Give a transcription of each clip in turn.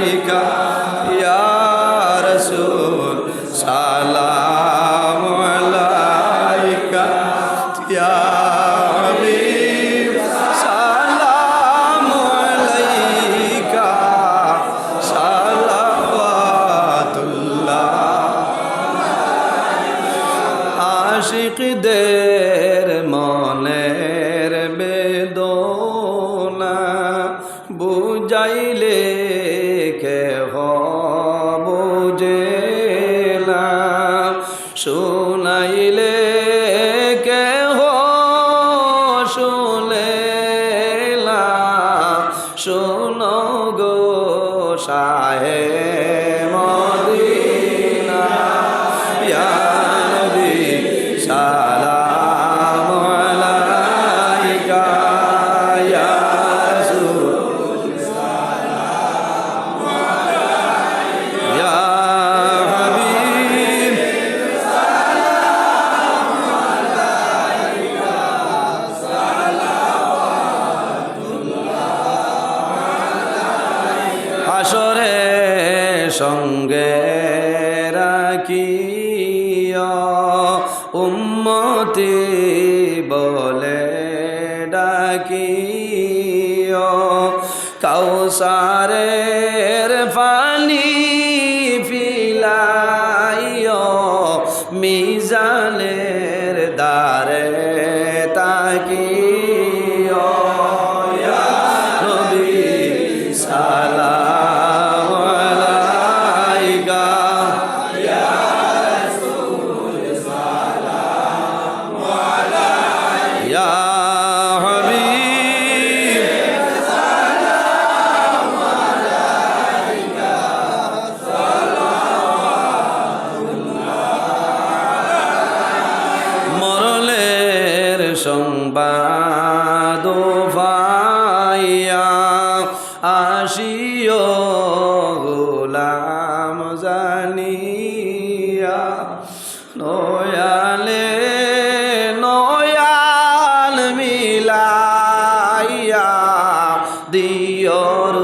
আলাইকা ইয়া রাসূল সালাম আলাইকা ইয়া হাবিব সালাম আলাইকা সালাওয়াতুল্লাহ। আশিকদের মনের বুঝাইলে কে বুঝে না। শুনাইলে কে শুনে কাউসারের পানি ফিলাইয়া মিজানের দ্বারে তাকিয়া মরলের সংবাদ ভাইয়া আসিও গোলাম জানিয়া। নয়ালে নয়াল মিলাইয়া দিয়র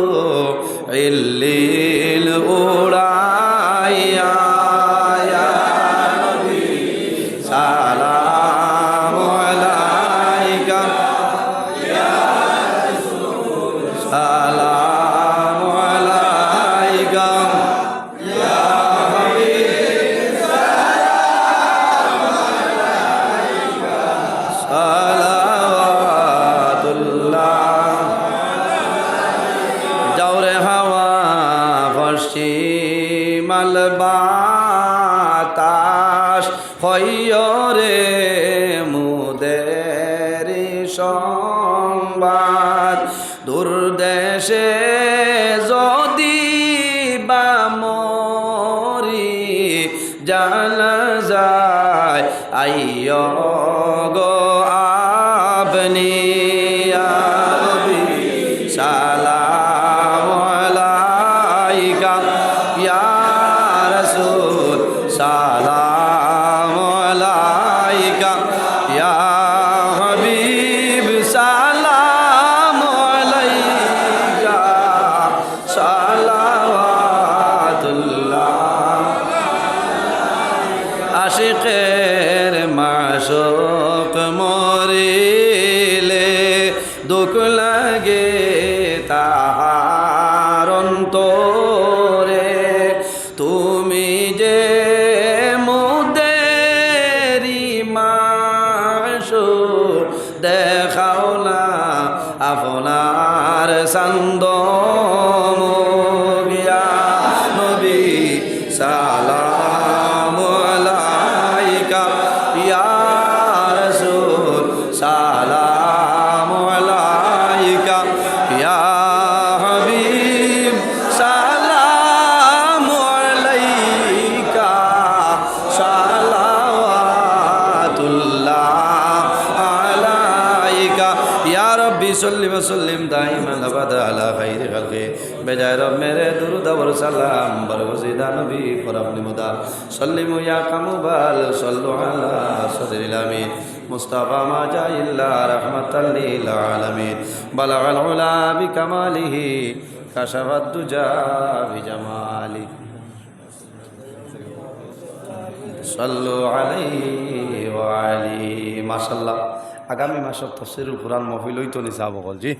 ইল্লিল উড়াইয়া। ইয়া হইয়রে মুদের সংবাদ। দুর্দেশে যদি বা মরি জানা যায় আইয় গো গিয়া নবী সালাম আলাইকা। ইয়া রাসূল সালাম আলাইকা। ইয়া হাবিব সালাম আলাইকা। সালাওয়াতুল্লাহ আলাইকা। ইয়া রব্বি সাল্লি ওয়া আলা খাইরি খালকি। বেজায় রব মেরে দুরুদ ওয়া সালাম বরগজিদা নবী পর মুদা সাল্লিমু ইয়া কামুবাল, সাল্লু আলা সাদরিল আমিন। মাশাআল্লাহ, আগামী মাসত তফসিরুল কোরআন মহফিল হইতো নিসা বকল জি?